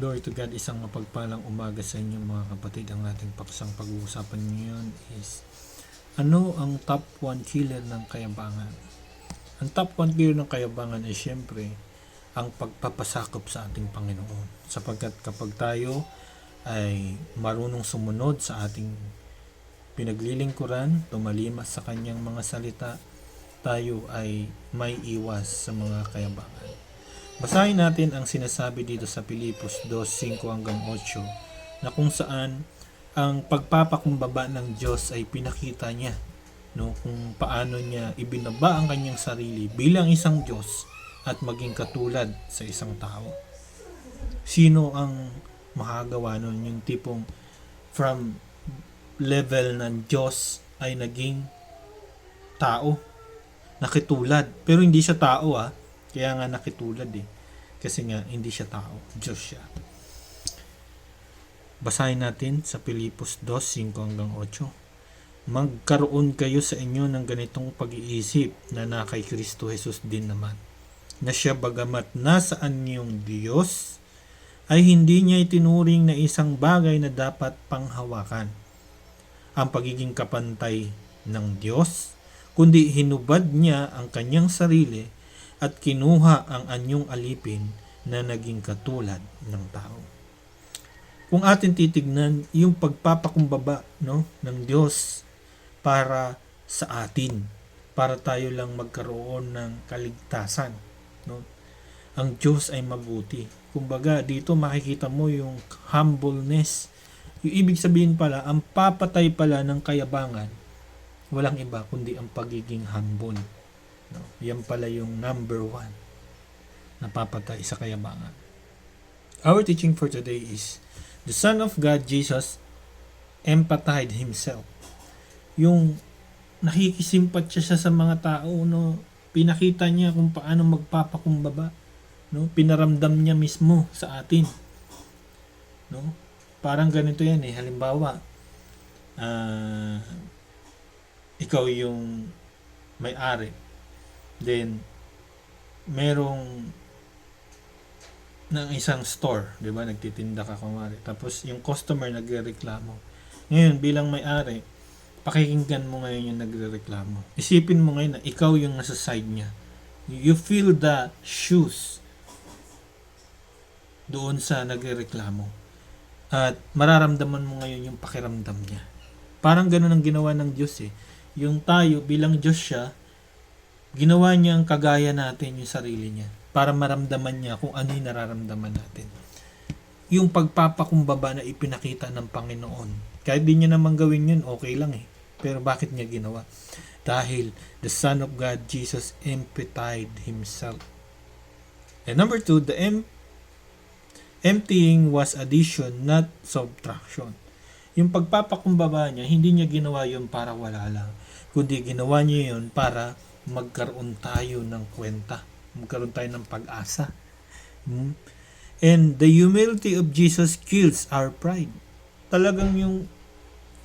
Glory to God, isang mapagpalang umaga sa inyo mga kapatid. Ang ating paksang pag-uusapan ngayon is ano ang top 1 killer ng kayabangan? Ang top 1 killer ng kayabangan ay siyempre ang pagpapasakop sa ating Panginoon. Sapagkat kapag tayo ay marunong sumunod sa ating pinaglilingkuran, tumalimas sa kanyang mga salita, tayo ay may iwas sa mga kayabangan. Basahin natin ang sinasabi dito sa Pilipos 2:5 hanggang 8 na kung saan ang pagpapakumbaba ng Diyos ay pinakita niya no kung paano niya ibinaba ang kanyang sarili bilang isang Diyos at maging katulad sa isang tao. Sino ang makagawa nun? Yung tipong from level ng Diyos ay naging tao nakitulad. Pero hindi siya tao ah kaya nga nakitulad eh. Kasi nga hindi siya tao, Diyos siya. Basahin natin sa Pilipos 2, 5 hanggang 8. Magkaroon kayo sa inyo ng ganitong pag-iisip na na kay Kristo Jesus din naman. Na siya bagamat nasaan niyong Diyos, ay hindi niya itinuring na isang bagay na dapat panghawakan. Ang pagiging kapantay ng Diyos, kundi hinubad niya ang kanyang sarili at kinuha ang anyong alipin na naging katulad ng tao. Kung atin titignan yung pagpapakumbaba no ng Diyos para sa atin, para tayo lang magkaroon ng kaligtasan, no? Ang Diyos ay mabuti. Kumbaga, dito makikita mo yung humbleness. Yung ibig sabihin pala, ang papatay pala ng kayabangan, walang iba kundi ang pagiging humble. No? Yan pala yung number one na papatay sa kayabangan. Our teaching for today is the Son of God, Jesus, empathized himself. Yung nakikisimpat siya sa mga tao, no? pinakita niya kung paano magpapakumbaba. No? Pinaramdam niya mismo sa atin. No? Parang ganito yan eh. Halimbawa, ah ikaw yung may-ari Then, merong ng isang store, 'di ba? Nagtitinda ka kumari. Tapos yung customer nagrereklamo. Ngayon bilang may-ari, pakikinggan mo ngayon yung nagrereklamo. Isipin mo ngayon na ikaw yung nasa side niya. You feel the shoes doon sa nagrereklamo. At mararamdaman mo ngayon yung pakiramdam niya. Parang ganun ang ginawa ng Diyos eh. Yung tayo bilang Diyos siya, ginawa niya ang kagaya natin yung sarili niya para maramdaman niya kung ano yung nararamdaman natin. Yung pagpapakumbaba na ipinakita ng Panginoon. Kahit di niya naman gawin yun, okay lang eh. Pero bakit niya ginawa? Dahil the Son of God, Jesus, emptied Himself. And number two, the em- emptying was addition, not subtraction. Yung pagpapakumbaba niya, hindi niya ginawa yun para wala lang. Kundi ginawa niya yun para magkaroon tayo ng kwenta. Magkaroon tayo ng pag-asa. Hmm? And the humility of Jesus kills our pride. Talagang yung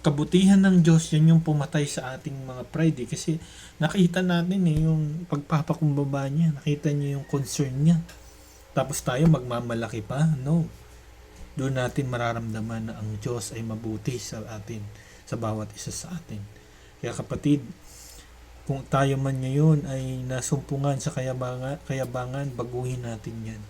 kabutihan ng Diyos, yan yung pumatay sa ating mga pride. Eh. Kasi nakita natin eh, yung pagpapakumbaba niya. Nakita niya yung concern niya. Tapos tayo magmamalaki pa. No. Doon natin mararamdaman na ang Diyos ay mabuti sa atin, sa bawat isa sa atin. Kaya kapatid, kung tayo man ngayon ay nasumpungan sa kayabangan, kayabangan baguhin natin yan.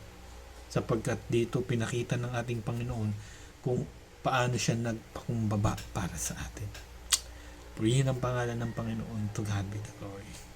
Sapagkat dito pinakita ng ating Panginoon kung paano siya nagpakumbaba para sa atin. Purihin ang pangalan ng Panginoon. To God be the glory.